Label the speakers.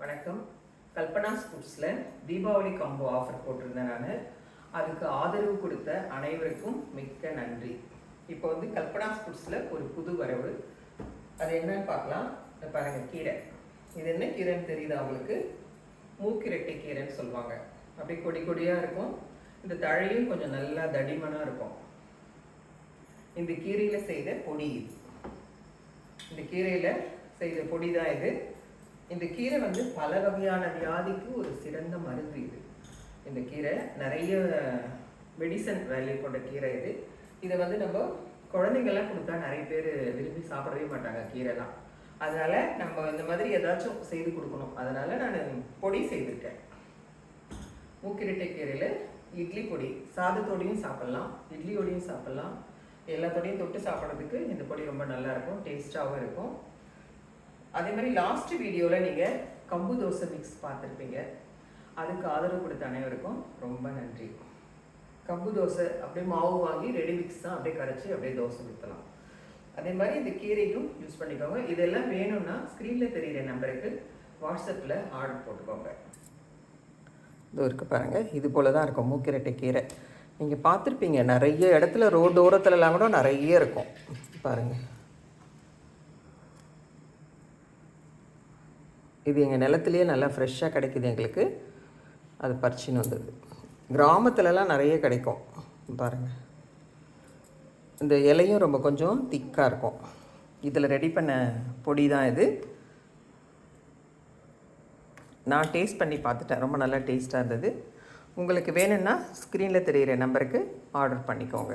Speaker 1: வணக்கம். கல்பனா ஃபுட்ஸில் Deepavali combo offer போட்டிருந்தேன் நான். அதுக்கு ஆதரவு கொடுத்த அனைவருக்கும் மிக்க நன்றி. இப்போ வந்து கல்பனா ஃபுட்ஸில் ஒரு புது வரவு. அது என்னன்னு பார்க்கலாம். இந்த பாருங்க கீரை. இது என்ன கீரைன்னு தெரியுதா அவங்களுக்கு மூக்கிரட்டை கீரைன்னு சொல்லுவாங்க. அப்படியே கொடி கொடியாக இருக்கும். இந்த தழையும் கொஞ்சம் நல்லா தடிமனாக இருக்கும். இந்த கீரையில் செய்த பொடி இது. இந்த கீரையில் செய்த பொடி தான் இது. இந்த கீரை வந்து பல வகையான வியாதிக்கு ஒரு சிறந்த மருந்து இது. இந்த கீரை நிறைய மெடிசன் வேல்யூ கொண்ட கீரை இது. இதை வந்து நம்ம குழந்தைங்கள்லாம் கொடுத்தா நிறைய பேர் விரும்பி சாப்பிடவே மாட்டாங்க கீரைலாம். அதனால் நம்ம இந்த மாதிரி ஏதாச்சும் செய்து கொடுக்கணும். அதனால் நான் பொடி செய்திருக்கேன். மூக்கிரட்டை கீரையில் இட்லி பொடி. சாதத்தோடையும் சாப்பிட்லாம் இட்லியோடையும் சாப்பிட்லாம். எல்லாத்தோடையும் தொட்டு சாப்பிட்றதுக்கு இந்த பொடி ரொம்ப நல்லாயிருக்கும் டேஸ்ட்டாகவும் இருக்கும். அதே மாதிரி லாஸ்ட் வீடியோவில் நீங்கள் கம்பு தோசை மிக்ஸ் பார்த்துருப்பீங்க. அதுக்கு ஆதரவு கொடுத்த அனைவருக்கும் ரொம்ப நன்றி. கம்பு தோசை அப்படியே மாவு வாங்கி ரெடி மிக்ஸ் தான் அப்படியே கரைச்சி அப்படியே தோசை ஊற்றலாம் அதே மாதிரி இந்த கீரையும் யூஸ் பண்ணிக்கோங்க. இதெல்லாம் வேணும்னா ஸ்க்ரீனில் தெரியிற நம்பருக்கு வாட்ஸ்அப்பில் ஆர்டர் போட்டுக்கோங்க. இது இருக்குது பாருங்கள் இது போல் தான் இருக்கும் மூக்கிரட்டை கீரை. நீங்கள் பார்த்துருப்பீங்க. நிறைய இடத்துல ரோடு ஓரத்துலலாம் கூட நிறைய இருக்கும். பாருங்கள் இது எங்கள் நிலத்துலேயே நல்லா ஃப்ரெஷ்ஷாக கிடைக்குது எங்களுக்கு. அது பறிச்சின்னு வந்தது. கிராமத்துலலாம் நிறைய கிடைக்கும். பாருங்கள் இந்த இலையும் ரொம்ப கொஞ்சம் திக்காக இருக்கும். இதில் ரெடி பண்ண பொடி தான் இது. நான் டேஸ்ட் பண்ணி பார்த்துட்டேன். ரொம்ப நல்லா டேஸ்ட்டாக இருந்தது. உங்களுக்கு வேணும்னா ஸ்க்ரீனில் தெரிகிற நம்பருக்கு ஆர்டர் பண்ணிக்கோங்க.